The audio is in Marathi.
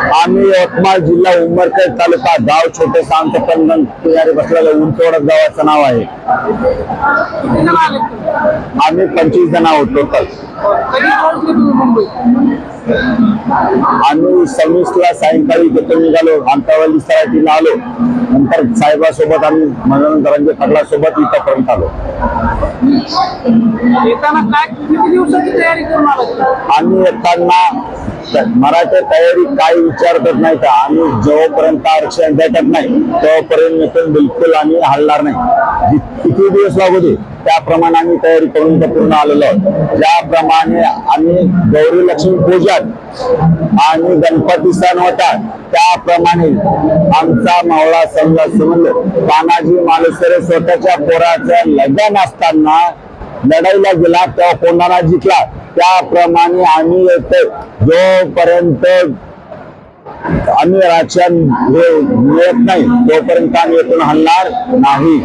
आम्ही यवतमाळ जिल्हा उमरखेड तालुका गाव छोटे सांत पण किनारी बसलेलं उंचवडक गावाचं नाव आहे. आम्ही पंचवीस जण आहोत टोटल आम्ही सव्वीसला सायंकाळी तिथून निघालो आंतरवाली सराठीला आलो. नंतर साहेबासोबत आम्ही मनोरंजन खडला सोबत इथपर्यंत आलो. येताना काय किती दिवसाची तयारी करून आला आम्ही येताना मराठी तयारी काही करत नाही का? आम्ही जोपर्यंत आरक्षण भेटत नाही तोपर्यंत इथून बिलकुल आम्ही हलणार नाही. किती दिवस लागू दे त्याप्रमाणे आम्ही तयारी करून पूर्ण आलेलो आहोत. ज्याप्रमाणे आम्ही गौरी लक्ष्मी पूजन आणि गणपती सण होता त्याप्रमाणे आमचा मावळा समजा समजलं तानाजी मालुसरे स्वतःच्या पोराचं लग्न असताना लढाईला गेला तेव्हा कोणाला जिंकला? त्याप्रमाणे आम्ही येतो. जोपर्यंत आम्ही राशन हे मिळत नाही तोपर्यंत आम्ही येथून हलणार नाही.